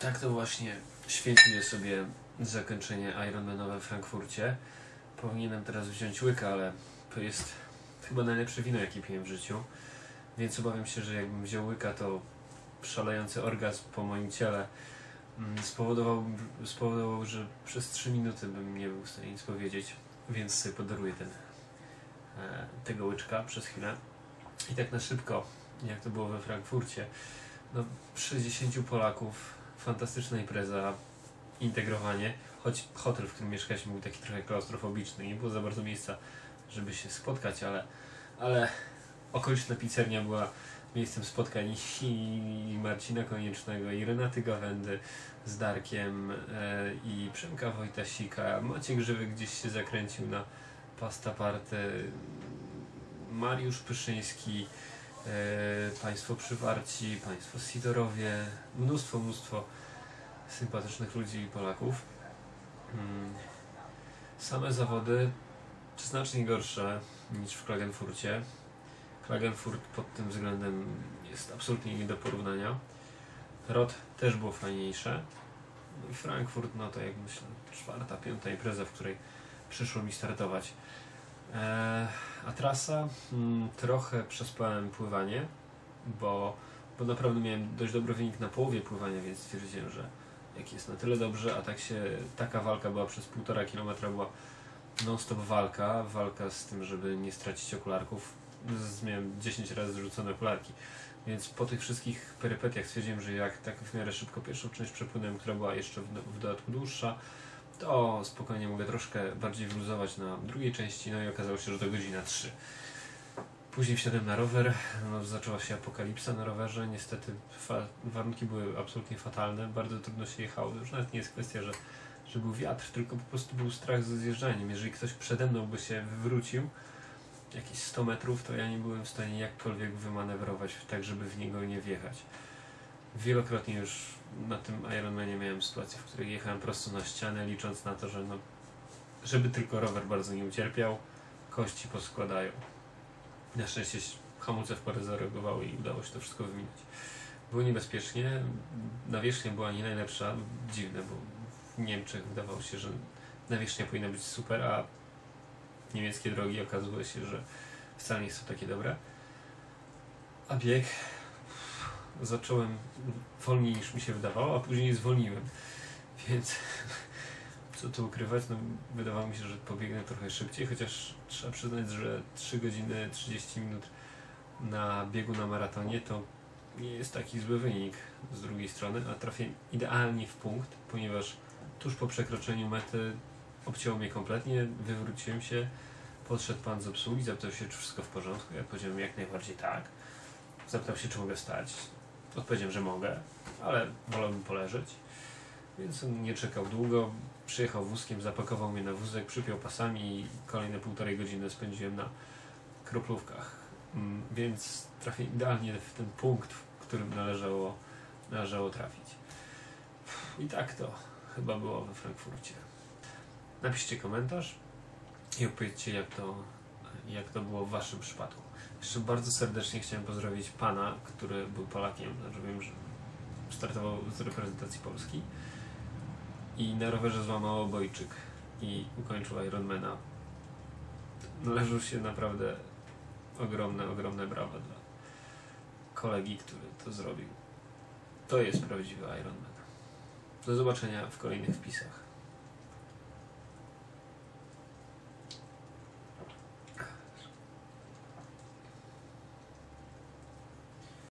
tak to właśnie świętuję sobie zakończenie Ironmana we Frankfurcie. Powinienem teraz wziąć łyka, ale to jest chyba najlepsze wino, jakie piłem w życiu. Więc obawiam się, że jakbym wziął łyka, to szalejący orgazm po moim ciele mm, spowodował, spowodował, że przez 3 minuty bym nie był w stanie nic powiedzieć. Więc sobie podaruję ten, e, tego łyczka przez chwilę. I tak na szybko, jak to było we Frankfurcie, no 60 Polaków, fantastyczna impreza, integrowanie, choć hotel, w którym mieszkaliśmy był taki trochę klaustrofobiczny, nie było za bardzo miejsca, żeby się spotkać, ale, ale okoliczna pizzeria była miejscem spotkań i Marcina Koniecznego, i Renaty Gawędy z Darkiem, e, i Przemka Wojtasika, Maciek Żywy gdzieś się zakręcił na pasta party, Mariusz Pyszyński, Państwo Przywarci, Państwo Sidorowie, mnóstwo, mnóstwo sympatycznych ludzi i Polaków. Mm. Same zawody znacznie gorsze niż w Klagenfurcie. Klagenfurt pod tym względem jest absolutnie nie do porównania. Rot też było fajniejsze. No i Frankfurt, no to jak myślę, czwarta, piąta impreza, w której przyszło mi startować. Eee, a trasa? Mm, trochę przespałem pływanie, bo, bo naprawdę miałem dość dobry wynik na połowie pływania, więc stwierdziłem, że jak jest na tyle dobrze, a tak się, taka walka była przez półtora kilometra, była non-stop walka, walka z tym, żeby nie stracić okularków. Miałem 10 razy zrzucone okularki, więc po tych wszystkich perypetiach stwierdziłem, że jak tak w miarę szybko pierwszą część przepłynąłem, która była jeszcze w, w dodatku dłuższa, to spokojnie mogę troszkę bardziej wyluzować na drugiej części, no i okazało się, że to godzina 3. Później wsiadłem na rower, no, zaczęła się apokalipsa na rowerze, niestety warunki były absolutnie fatalne, bardzo trudno się jechało, już nawet nie jest kwestia, że, że był wiatr, tylko po prostu był strach ze zjeżdżaniem. Jeżeli ktoś przede mną by się wywrócił jakieś 100 metrów, to ja nie byłem w stanie jakkolwiek wymanewrować tak, żeby w niego nie wjechać. Wielokrotnie już na tym Ironmanie miałem sytuację, w której jechałem prosto na ścianę, licząc na to, że no, żeby tylko rower bardzo nie ucierpiał, kości poskładają. Na szczęście hamulce w porę zareagowały i udało się to wszystko wyminąć. Było niebezpiecznie, nawierzchnia była nie najlepsza, dziwne, bo w Niemczech wydawało się, że nawierzchnia powinna być super, a niemieckie drogi okazało się, że wcale nie są takie dobre. A bieg zacząłem wolniej niż mi się wydawało, a później zwolniłem. Więc co tu ukrywać, no, wydawało mi się, że pobiegnę trochę szybciej, chociaż trzeba przyznać, że 3 godziny 30 minut na biegu na maratonie to nie jest taki zły wynik z drugiej strony, a trafię idealnie w punkt, ponieważ tuż po przekroczeniu mety obcięło mnie kompletnie, wywróciłem się, podszedł pan z obsługi, zapytał się, czy wszystko w porządku, ja powiedziałem jak najbardziej tak. Zapytał się, czy mogę wstać. Odpowiedziałem, że mogę, ale wolałbym poleżeć. Więc on nie czekał długo, przyjechał wózkiem, zapakował mnie na wózek, przypiął pasami i kolejne półtorej godziny spędziłem na kroplówkach. Mm, Więc trafię idealnie w ten punkt, w którym należało, należało trafić. I tak to chyba było we Frankfurcie. Napiszcie komentarz i opowiedzcie, jak to, jak to było w Waszym przypadku. Jeszcze bardzo serdecznie chciałem pozdrowić Pana, który był Polakiem, znaczy wiem, że startował z reprezentacji Polski i na rowerze złamał obojczyk i ukończył Ironmana. Należą się naprawdę ogromne, ogromne brawa dla kolegi, który to zrobił. To jest prawdziwy Ironman. Do zobaczenia w kolejnych wpisach.